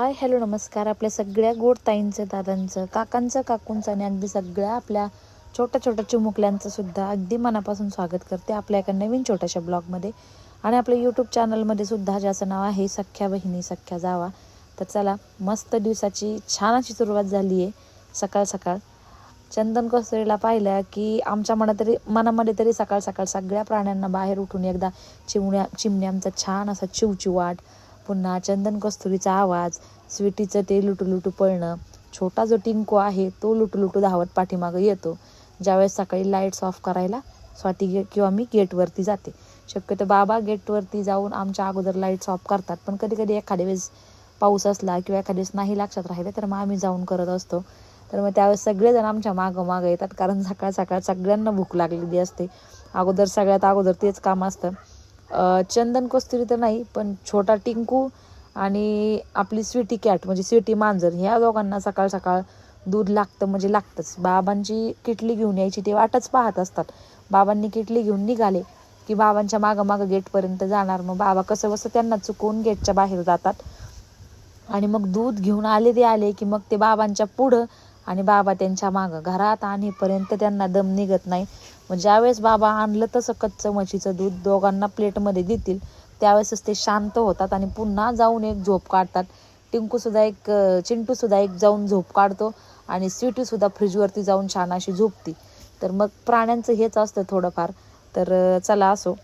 Hi hello नमस्कार. आपल्या सगळ्या गोड ताईंचं दादांचं काकांचं काकूंचं आणि अगदी सगळ्या आपल्या छोट्या छोट्या चिमुकल्यांचं सुद्धा अगदी मनापासून स्वागत करते आपल्या एका नवीन छोट्याशा ब्लॉगमध्ये. आणि आपल्या यूट्यूब चॅनलमध्ये सुद्धा ज्याचं नाव आहे सख्या बहिणी सख्या जावा. तर चला मस्त दिवसाची छान अशी सुरुवात झाली आहे सकाळ सकाळ. चंदन कसरीला पाहिलं की आमच्या मनात तरी मनामध्ये तरी सकाळ सकाळ सगळ्या प्राण्यांना बाहेर उठून एकदा चिमण्या चिमण्यांचा छान असा चिवचिवाट पुन्हा चंदन कस्तुरीचा आवाज स्वीटीचं ते लुटू लुटू पळणं छोटा जो टिंको आहे तो लुटू लुटू धावत पाठीमागं येतो. ज्यावेळेस सकाळी लाईट्स ऑफ करायला स्वाती गे किंवा मी गेटवरती जाते. शक्यतो बाबा गेटवरती जाऊन आमच्या अगोदर लाईट्स ऑफ करतात. पण कधी कधी एखाद्या वेळेस पाऊस असला किंवा एखाद्या वेळेस नाही लक्षात राहिले तर मग आम्ही जाऊन करत असतो. तर मग त्यावेळेस सगळेजण आमच्या मागं मागं येतात कारण सकाळ सकाळ सगळ्यांना भूक लागलेली असते. अगोदर सगळ्यात अगोदर तेच काम असतं. चंदन कस्तुरी तर नाही पण छोटा टिंकू आणि आपली स्वीटी कॅट म्हणजे स्वीटी मांजर ह्या दोघांना सकाळ सकाळ दूध लागतं म्हणजे लागतंच. बाबांची किटली घेऊन यायची ते वाटच पाहत असतात. बाबांनी किटली घेऊन निघाले की बाबांच्या मागं मागं गेटपर्यंत जाणार. मग बाबा कसं बसं त्यांना चुकवून गेटच्या बाहेर जातात. आणि मग दूध घेऊन आले ते आले की मग ते बाबांच्या पुढं आणि बाबा त्यांच्या मागं घरात आणेपर्यंत त्यांना दम निघत नाही. मग ज्यावेळेस बाबा आणलं तसं कच्चं म्हशीचं दूध दोघांना प्लेटमध्ये देतील त्यावेळेसच ते शांत होतात आणि पुन्हा जाऊन एक झोप काढतात. टिंकूसुद्धा एक चिंटूसुद्धा एक जाऊन झोप काढतो आणि स्वीटूसुद्धा फ्रीजवरती जाऊन छान अशी झोपती. तर मग प्राण्यांचं हेच असतं थोडंफार. तर चला असो.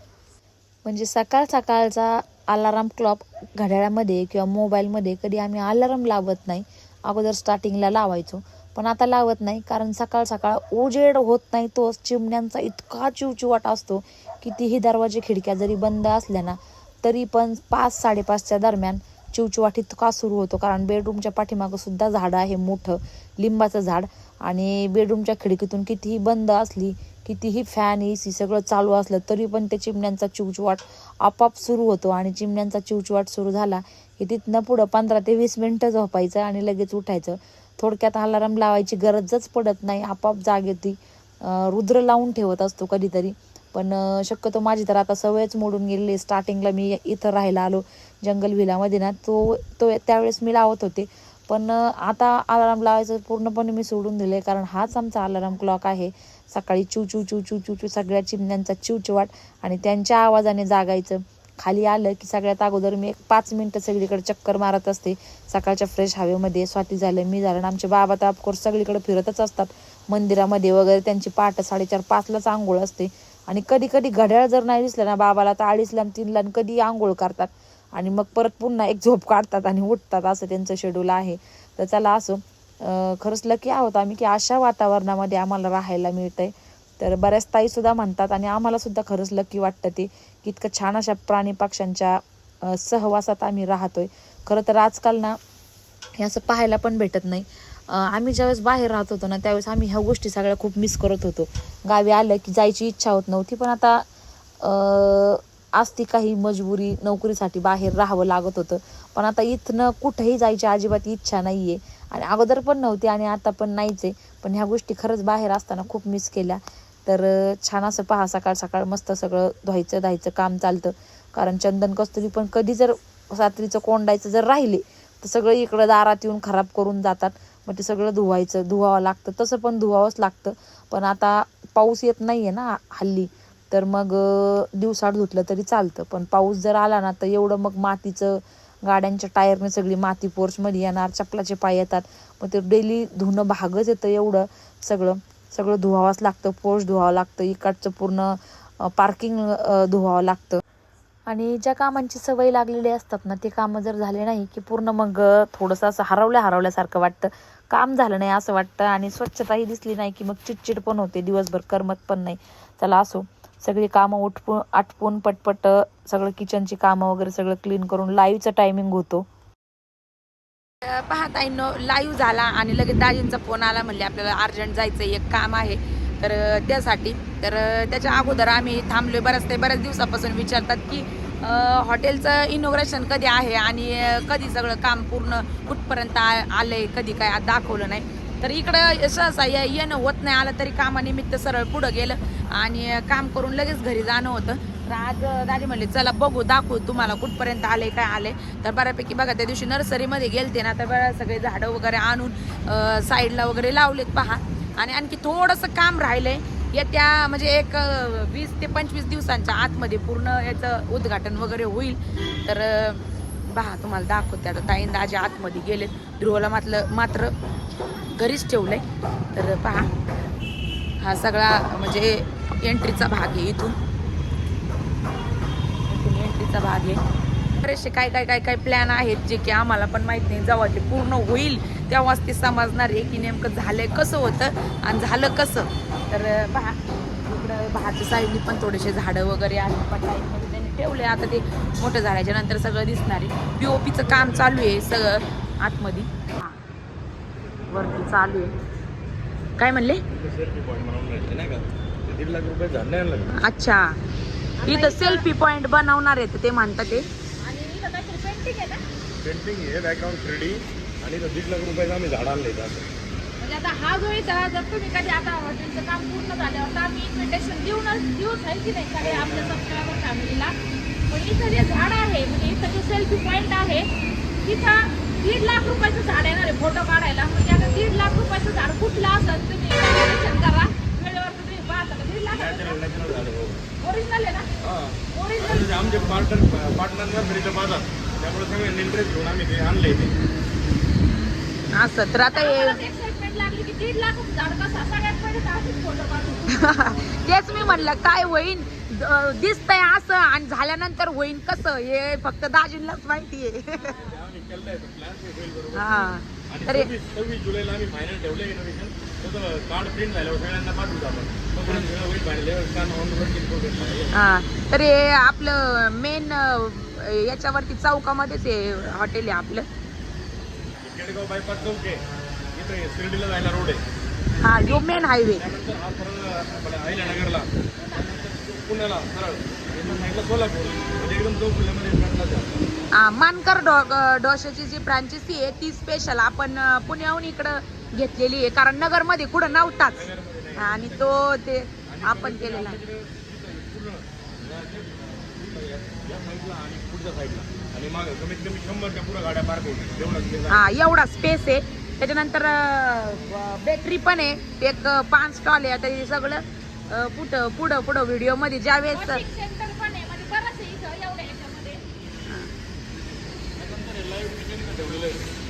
म्हणजे सकाळ सकाळचा अलाराम क्लॉक घड्याळामध्ये किंवा मोबाईलमध्ये कधी आम्ही अलाराम लावत नाही अगोदर स्टार्टिंगला लावायचो. पण आता लावत नाही कारण सकाळ सकाळ उजेड होत नाही तो चिमण्यांचा इतका चिवचिवाट असतो कितीही दरवाजे खिडक्या जरी बंद असल्या ना तरी पण पाच साडेपाचच्या दरम्यान चिवचिवाट इतका सुरू होतो कारण बेडरूमच्या पाठीमागं सुद्धा झाडं आहे मोठं लिंबाचं झाड. आणि बेडरूमच्या खिडकीतून कितीही बंद असली कितीही फॅन ए सी सगळं चालू असलं तरी पण त्या चिमण्यांचा चिवचिवाट आपाप सुरू होतो. आणि चिमण्यांचा चिवचिवाट सुरू झाला की तिथनं पुढं पंधरा ते वीस मिनटं झोपायचं आणि लगेच उठायचं. थोडक्यात अलाराम लावायची गरजच पडत नाही आपाप जाग येते रुद्र लावून ठेवत असतो कधीतरी. पण शक्यतो माझी तर आता सवयच मोडून गेलेली आहे. स्टार्टिंगला मी इथं राहायला आलो जंगल विलामध्ये ना तो तो त्यावेळेस मी लावत होते. पण आता अलाराम लावायचं पूर्णपणे मी सोडून दिले कारण हाच आमचा अलाराम क्लॉक आहे. सकाळी चू चू चू चू चू चू सगळ्या चिमण्यांचा चिवचिवाट आणि त्यांच्या आवाजाने जागायचं. खाली आलं की सगळ्यात अगोदर मी एक पाच मिनटं सगळीकडे चक्कर मारत असते. सकाळच्या फ्रेश हवेमध्ये स्वाती झालं मी झालं आणि आमचे बाबा तर ऑफकोर्स सगळीकडे फिरतच असतात. मंदिरामध्ये वगैरे त्यांची पहाटे साडेचार पाचलाच आंघोळ असते. आणि कधी कधी घड्याळ जर नाही दिसलं ना बाबाला तर अडीचला तीनला कधी आंघोळ करतात. आणि मग परत पुन्हा एक झोप काढतात आणि उठतात असं त्यांचं शेड्यूल आहे. तर चला असं खरंच लकी आहोत आम्ही की अशा वातावरणामध्ये आम्हाला राहायला मिळतंय. तर बऱ्याच ताई सुद्धा म्हणतात आणि आम्हाला सुद्धा खरंच लकी वाटतं ते की इतकं छान अशा प्राणी पक्ष्यांच्या सहवासात आम्ही राहतोय. खरं तर आजकाल ना हे असं पाहायला पण भेटत नाही. आम्ही ज्यावेळेस बाहेर राहत होतो ना त्यावेळेस आम्ही ह्या गोष्टी सगळ्या खूप मिस करत होतो. गावी आलं की जायची इच्छा होत नव्हती पण आता असती काही मजबुरी नोकरीसाठी बाहेर राहावं लागत होतं. पण आता इथनं कुठेही जायची अजिबात इच्छा नाही आहे आणि अगोदर पण नव्हती आणि आता पण नाहीच आहे. पण ह्या गोष्टी खरंच बाहेर असताना खूप मिस केल्या. तर छान असं पहा सकाळ सकाळ मस्त सगळं धुवायचं धायचं काम चालतं. कारण चंदन कस्तुरी पण कधी जर रात्रीचं कोंडायचं जर राहिले तर सगळं इकडं दारात येऊन खराब करून जातात. मग ते सगळं धुवायचं धुवावं लागतं. तसं पण धुवावंच लागतं. पण आता पाऊस येत नाही आहे ना हल्ली. तर मग अं, दिवसाआड धुतलं तरी चालतं. पण पाऊस जर आला ना तर एवढं मग मातीचं गाड्यांच्या टायरने सगळी माती पोर्चमध्ये येणार चपलाचे पाय येतात. मग ते डेली धुणं भागच येतं एवढं सगळं. सगळं धुवावंच लागतं पोष धुवावं लागतं इकडचं पूर्ण पार्किंग धुवावं लागतं. आणि ज्या कामांची सवय लागलेली असतात ना ते कामं जर झाले नाही की पूर्ण मग थोडंसं असं हरवल्या हरवल्यासारखं वाटतं. काम झालं नाही असं वाटतं आणि स्वच्छताही दिसली नाही की मग चिडचिड पण होते दिवसभर करमत पण नाही. चला असो सगळी कामं उठपून आटपून पटपट सगळं किचनची कामं वगैरे सगळं क्लीन करून लाईव्हचं टायमिंग होतो. पाहत आहे न लाईव्ह झाला आणि लगेच दाजींचा फोन आला म्हणले आपल्याला अर्जंट जायचं एक काम आहे. तर त्यासाठी तर त्याच्या अगोदर आम्ही थांबलोय बरंच ते बऱ्याच दिवसापासून विचारतात की हॉटेलचं इनोग्रेशन कधी आहे आणि कधी सगळं काम पूर्ण कुठपर्यंत आ- आलंय कधी काय दाखवलं नाही. तर इकडं सहसा ये- येणं होत नाही आलं तरी कामानिमित्त सरळ पुढं गेलं आणि काम करून लगेच घरी जाणं होतं. तर आज दादी म्हणले चला बघू दाखवू तुम्हाला कुठपर्यंत आले काय आले. तर बऱ्यापैकी बघा त्या दिवशी नर्सरीमध्ये गेलते ना तर बऱ्या सगळे झाडं वगैरे आणून साईडला वगैरे लावलेत पहा. आणि आणखी थोडंसं काम राहिलंय. येत्या म्हणजे एक वीस ते पंचवीस दिवसांच्या आतमध्ये पूर्ण याचं उद्घाटन वगैरे होईल. तर पहा तुम्हाला दाखवते आता. ताईन दाजी आतमध्ये गेलेत. ध्रुवला मात्र मात्र घरीच ठेवलंय. तर पहा हा सगळा म्हणजे एंट्रीचा भाग आहे इथून. एंट्रीचा भाग आहे. बरेचसे काय काय काय काय प्लॅन आहेत जे की आम्हाला पण माहीत नाही. जेव्हा ते पूर्ण होईल तेव्हाच ते समजणार आहे की नेमकं झालंय कसं होतं आणि झालं कसं. तर पहा. इकडं भाच्या साईडनी पण थोडेसे झाडं वगैरे आहेत पटाईमध्ये त्यांनी ठेवले. आता ते मोठं झाल्याच्यानंतर सगळं दिसणार आहे. पीओपीचं काम चालू आहे सगळं आतमध्ये. हा. वरती चालू आहे. काय म्हणले? अच्छा. इथं सेल्फी पॉइंट बनवणार आहेत ते म्हणतात ते. पेंटिंग आहे बॅकग्राऊंड आणि इथं दीड लाख रुपयाचं आम्ही झाड आणले असं. म्हणजे आता हा जो इथं जर तुम्ही कधी आता हॉटेलचं काम पूर्ण झाल्यावर तर आम्ही इन्व्हिटेशन देऊनच देऊच आहे की नाही सगळे आपल्या सबस्क्रायबर फॅमिलीला पण इथं जे झाड आहे म्हणजे इथं जे सेल्फी पॉईंट आहे तिथं दीड लाख रुपयाचं झाड येणार आहे फोटो काढायला. म्हणजे आता दीड लाख रुपयाचं झाड कुठलं असेल तुम्ही करा. वेळेवर तुम्ही पाहता. का दीड लाख ओरिजिनल आहे ना? हां. ओरिजिनल आणि आमचे पार्टनर बाजार. त्यामुळे सगळे इंटरेस्ट घेऊन आम्ही ते आणले ते असं तर आता हे एक्साइटमेंट लागली की दीड लाख झाड कसा? सगळ्यात पहिले तर असेच फोटो काढू. तेच मी म्हणलं काय होईन? द- दिसतंय असं आणि झाल्यानंतर होईन कसं? हे फक्त दाजींनाच माहिती आहे. आम्ही केलं आहे प्लॅन होईल बरोबर. हा. आणि तर हे- सव्वीस सव्वीस जुलैला आम्ही फायनल ठेवलं इनोव्हेशन कार्ड प्रिंट झाल्यावर सगळ्यांना पाठवू आपण हा तर हे आपलं मेन याच्यावरती चौकामध्येच हे हॉटेल आहे आपलं. केडगाव बायपास चौक आहे. इथं शिर्डीला जायला रोड आहे. हा यो मेन हायवे हा पुण्याला सरळ. सोलापूर. म्हणजे एकदम मानकर डॉ डोशाची जी फ्रँचायसी आहे ती स्पेशल आपण पुण्याहून इकडं घेतलेली आहे. कारण नगरमध्ये कुठं नव्हताच. आणि तो ते आपण केलेला आहे. पूर्ण या साईडला आणि पुढच्या साईडला आणि मागं कमीत कमी शंभरच्या पुढं गाड्या पार्क होतील एवढं space आहे. हा एवढा स्पेस आहे त्याच्यानंतर बेकरी पण आहे. एक पाच स्टॉल आहे आता हे सगळं पुढं पुढं पुढं व्हिडिओमध्ये ज्यावेळेस सेंटर पण आहे. म्हणजे बरंच आहे इथं एवढ्या ह्याच्यामध्ये त्यानंतर हे live kitchen इथं ठेवलेलं आहे.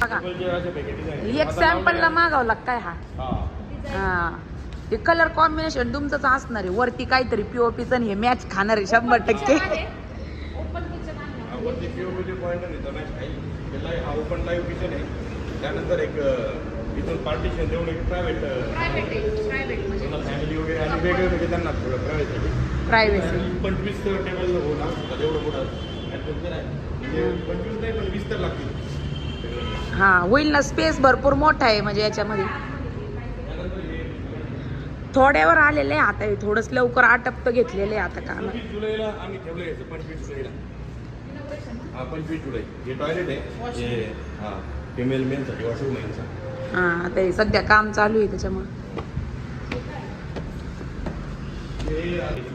बघा. एक सॅम्पलला लावलंय. मागावं काय हा. हा. हा. हे कलर कॉम्बिनेशन तुमचंच असणार आहे. वरती काहीतरी पीओपीचं हे मॅच खाणार आहे शंभर टक्के. ओपन किचन आहे. वरती POV चे point आहे इथं नाही. काही. live- ओपन लाईव्ह किचन आहे. त्यानंतर एक इथून पार्टिशन देऊन एक प्रायव्हेट म्हणजे. फॅमिली वगैरे आणि वेगळे वेगळे त्यांना थोडं प्रायव्हेसी पंचवीस टेबल होणार. एवढं मोठं म्हणजे पंचवीस नाही पण वीस तर लागतील. हा होईल ना स्पेस भरपूर मोठा आहे म्हणजे याच्यामध्ये. थोड्यावर आलेले आहे आता हे थोडंच लवकर आटप्त घेतलेले आहे आता काम. पंचवीस जुलैला आम्ही ठेवलं याचं पंचवीस जुलैला. हा पंचवीस जुलै. हे टॉयलेट आहे. हे हा फिमेल मेनसाठी वॉशरूम मेनचा हा आता हे सध्या काम चालू आहे त्याच्यामुळे.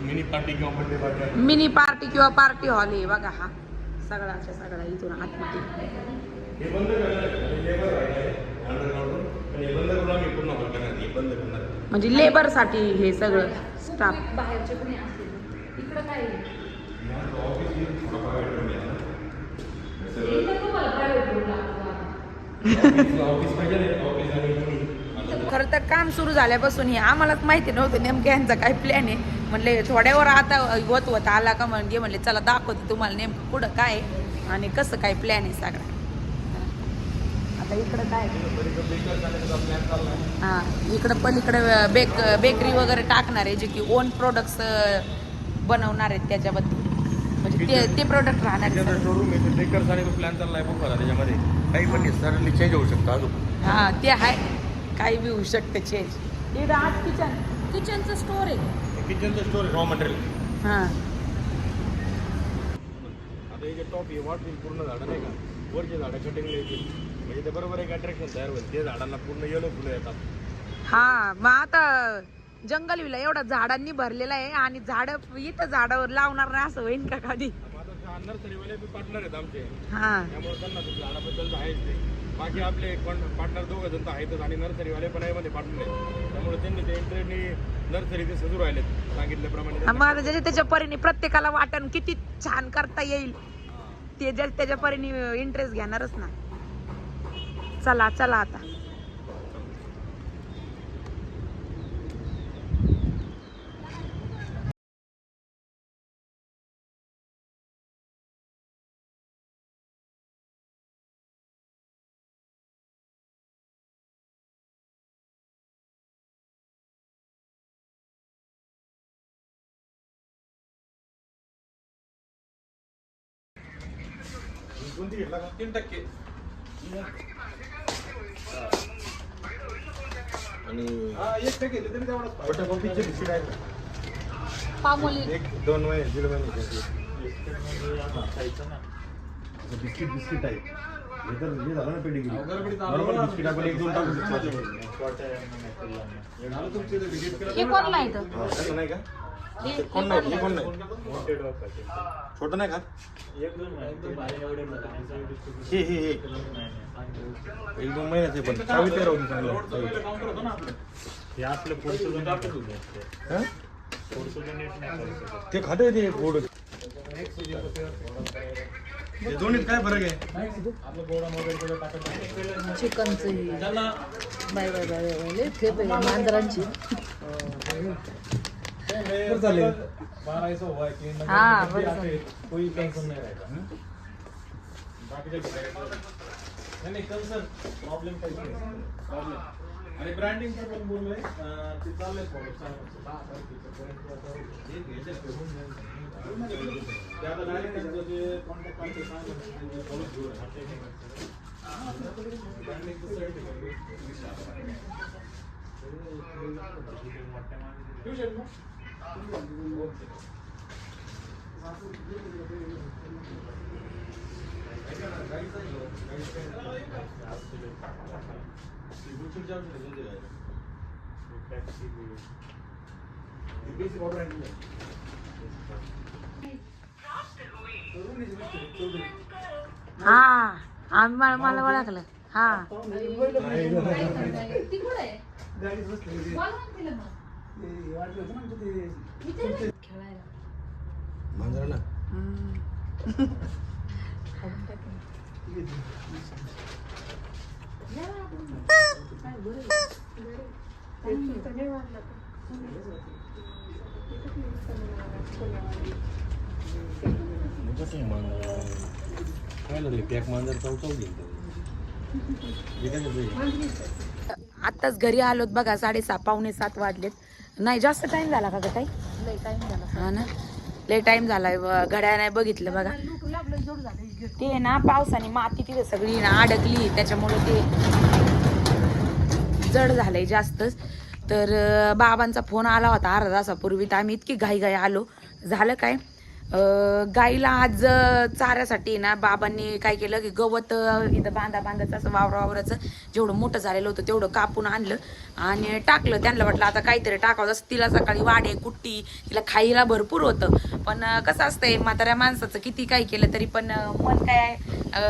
मिनी पार्टी किंवा बर्थडे पार्टी मिनी पार्टी किंवा पार्टी हॉल आहे बघा हा. सगळाच्या सगळा इथून आतमध्ये. हे बंद आहे लेबर अंडरग्राऊंड पण हे बंद करून आम्ही पूर्ण हॉल करणार हे बंद करणार म्हणजे लेबरसाठी हे सगळं स्टाफ बाहेरचे कोणी असतील इकडं काय खरं तर काम सुरू झाल्यापासून हे आम्हालाच माहिती नव्हतं नेमकं यांचा काय प्लॅन आहे. म्हणले थोड्यावर आता होत होत आला का म्हणजे म्हणले चला दाखवते तुम्हाला नेमकं पुढं काय आहे आणि कसं काय प्लॅन आहे सगळा. आता इकडं काय हा इकडं पलीकडे बेक बेकरी वगैरे टाकणार आहे जे की ओन प्रोडक्ट्स बनवणार आहेत त्याच्याबद्दल. म्हणजे ते ते प्रोडक्ट राहणार आहेत त्याचा शोरूम आहे ते टेकर्स आणि तो प्लॅन चाललाय बघ बघा त्याच्यामध्ये. काही पण सडनली चेंज होऊ शकतं अजून. हा ते आहे. काही बी होऊ शकतं चेंज इकडं किचन किचनचं स्टोर आहे. किचनचं स्टोर रॉ मटेरियल हां. आता हे जे टॉप हे पूर्ण झाडं नाही का? वरचे झाडं कटिंगला येतील. म्हणजे ते बरोबर एक अट्रॅक्शन तयार होईल. ते झाडांना पूर्ण येलो फुलं येतात. हा मग आता जंगल विला एवढा झाडांनी भरलेला आहे आणि झाड इथं झाडावर लावणार नाही असं होईन का कधी? नर्सरीवाले बी पार्टनर आहेत आमचे. हा. त्यामुळे त्यांना ते झाडाबद्दल आहेच ते बाकी आपले पार्टनर दोघं जण तर आहेतच आणि नर्सरीवाले पण आहे मध्ये पार्टनर आहेत. त्यामुळे त्यांनी ते इंटरेस्टनी नर्सरी ते सजू राहिलेत. सांगितल्याप्रमाणे मग आता ज्याच्या त्याच्या परीने प्रत्येकाला वाटण किती छान करता येईल ते ज्या त्याच्या परीने इंटरेस्ट घेणारच ना चला चला आता. तीन टक्के. आणि एक टक्के तरी तेवढाच बिस्किट आहे का? पामोली. एक दोन महिने दीड महिने बिस्किट बिस्किट आहे. हे तर हे झालं ना पेडिग्री नॉर्मल बिस्किट आपण एक दोन टाकू शकतो हे कोणला इथं तसं नाही का? कोण नाही हे कोण नाही? छोटं नाही का? हे हे हे. एक दोन महिन्याचे पण. सावित्री राहू दे चांगलं? हा? ते खाते ते गोड. दोन्हीत काय फरक आहे? चिकनचं बाय बाय बाय बाय मांजरांची. लय खेप आहे मांजरांची हा बरं झालं. कोई टेंशन नाही राहायचा बाकीच्या नाही नाही प्रॉब्लेम नाही. प्रॉब्लेम आणि ब्रँडिंगचं पण बोललोय. अं, ते चाललंय फॉलो हे ते आता त्यांचं जे आहे ते सांगितलं, घेऊ हा आम्ही मला मला ओळखलं. हा. ती कुठे आहे बोला ना तिला मग. खेळायला मांजरा ना कसं आहे मांजर काय रे पॅक मांजर चौचौ घेईल काय करतोय? आत्ताच घरी आलोत बघा साडेसहा पावणे सात वाजलेत नाही जास्त टाइम झाला का ग ताई? लय टाइम झाला. हा ना? लय टाइम झालाय व- घड्याळ नाही बघितलं बघा. लूट लागलं जोड झालं ते ना पावसाने माती तिथे सगळी ना अडकली. त्याच्यामुळे ते जड झालंय जास्तच. तर अं, बाबांचा फोन आला होता अर्धा तासापूर्वी. तर आम्ही इतकी घाई घाई आलो. झालं काय? गाईला आज चाऱ्यासाठी ना बाबांनी काय केलं की गवत इथं बांधा बांधाचं असं वावर वावराचं जेवढं मोठं झालेलं होतं तेवढं कापून आणलं आणि टाकलं. त्यांना वाटलं आता काहीतरी टाकावं. जसं तिला सकाळी वाडे कुट्टी तिला खायला भरपूर होतं. पण कसं असतंय म्हाताऱ्या माणसाचं किती काय केलं तरी पण मन काय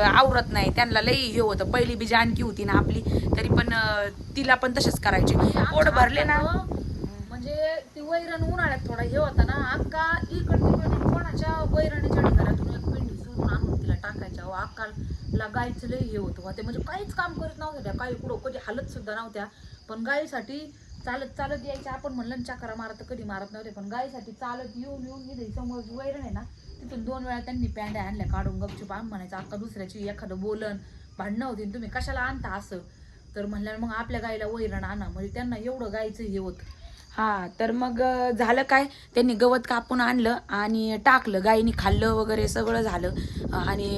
आवरत नाही. त्यांना लई हे होतं. पहिली बी जानकी होती ना आपली तरी पण तिला पण तसेच करायचे. पोट भरले ना. म्हणजे ती वैरण उन्हाळ्यात थोडा हे होता ना अक्का इकड माझ्या वैरणीच्या घरातून एक पिंडी सोडून आणून तिला टाकायच्या अहो, अक्काला गायचं लय हे होतं. ते म्हणजे काहीच काम करत नव्हत्या. त्या काही कुठं कधी हालत सुद्धा नव्हत्या. पण गायीसाठी चालत चालत यायच्या आपण म्हणलं चकरा मारत कधी मारत नव्हते. पण गायीसाठी चालत येऊन येऊन इथे समोर वैरण आहे ना तिथून दोन वेळा त्यांनी पॅन्ड्या आणल्या. काढून गपचूप आम म्हणायचं अक्का दुसऱ्याची एखादं बोलन. भांडणं होती तुम्ही कशाला आणता असं? तर म्हणल्यावर मग आपल्या गाईला वैरण आणा. म्हणजे त्यांना एवढं गायचं हे होतं. हा तर मग झालं काय? त्यांनी गवत कापून आणलं आणि टाकलं गायीनी खाल्लं वगैरे सगळं झालं. आणि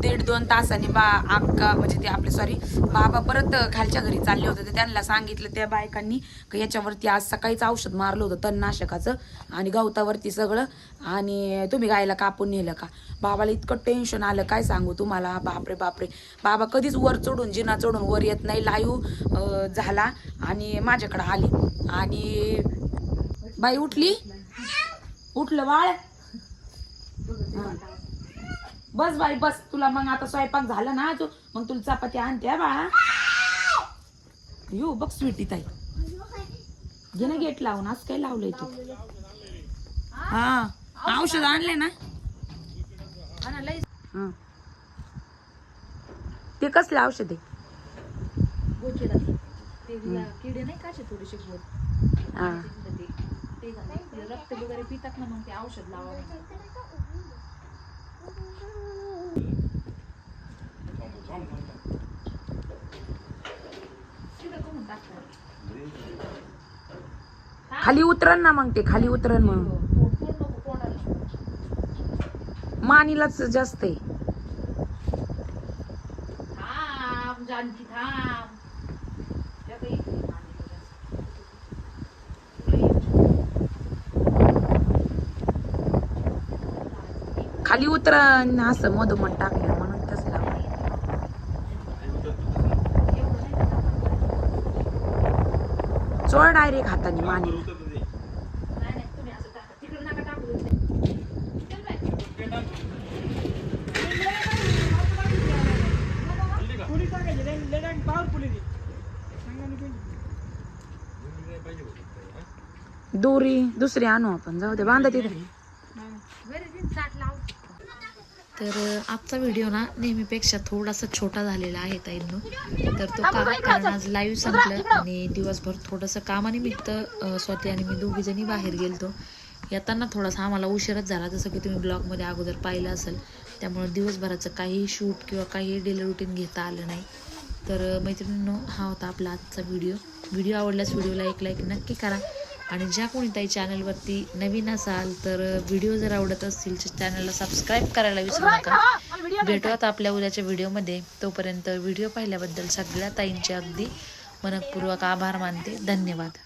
दीड दोन तासाने बा आक्का म्हणजे ते आपले सॉरी बाबा परत खालच्या घरी चालले होते. तर त्यांना सांगितलं त्या बायकांनी की याच्यावरती आज सकाळीच औषध मारलं होतं तणनाशकाचं आणि गवतावरती सगळं. आणि तुम्ही गायला कापून नेलं का? बाबाला इतकं टेन्शन आलं काय सांगू तुम्हाला? बापरे बापरे. बाबा कधीच वर चढून जिना चढून वर येत नाही. लाईव्ह झाला आणि माझ्याकडे आली. आणि बाई उठली? उठलं बाळ? बस बाई बस. तुला मग आता स्वयंपाक झाला ना तू मग तुला चपाती आणते बाळा यो बघ स्वीटी ताई. घे ना गेट लावून आज काय लावलंय तू? हा. औषध आणले ना? हा. ते कसले औषध आहे? किडे नाही का थोडेसे हा. ते रक्त वगैरे पितात ना मग ते औषध लावा खाली उतरण ना मग ते खाली उतरण मग मानीलाच जास्त आहे. थांब जानकी थांब त्या बाई, खाली उतरन असं मधोमध टाकलं म्हणून तसं लावलं. डायरेक्ट हाताने मानीला दोरी दुसरी आणू आपण. जाऊ दे बांधा तिथे. तर आजचा व्हिडिओ ना नेहमीपेक्षा थोडासा छोटा झालेला आहे ताईंनो. तर तो का कारण आज लाईव्ह संपलं आणि दिवसभर थोडंसं कामानिमित्त स्वाती आणि मी दोघी जणी बाहेर गेलतो. येताना थोडासा आम्हाला उशीरच झाला जसं की तुम्ही ब्लॉगमध्ये अगोदर पाहिलं असेल. त्यामुळे दिवसभराचं काही शूट किंवा काही डेली रुटीन घेता आलं नाही. तर मैत्रिणींनो हा होता आपला आजचा व्हिडिओ व्हिडिओ आवडल्यास व्हिडिओला एक लाईक नक्की करा. आणि ज्या कोणी ताई चॅनलवरती नवीन असाल तर व्हिडिओ जर आवडत असतील तर चॅनलला सबस्क्राईब करायला विसरू नका. भेटूयात आपल्या उद्याच्या व्हिडिओमध्ये. तोपर्यंत व्हिडिओ पाहिल्याबद्दल सगळ्या ताईंचे अगदी मनपूर्वक आभार मानते. धन्यवाद.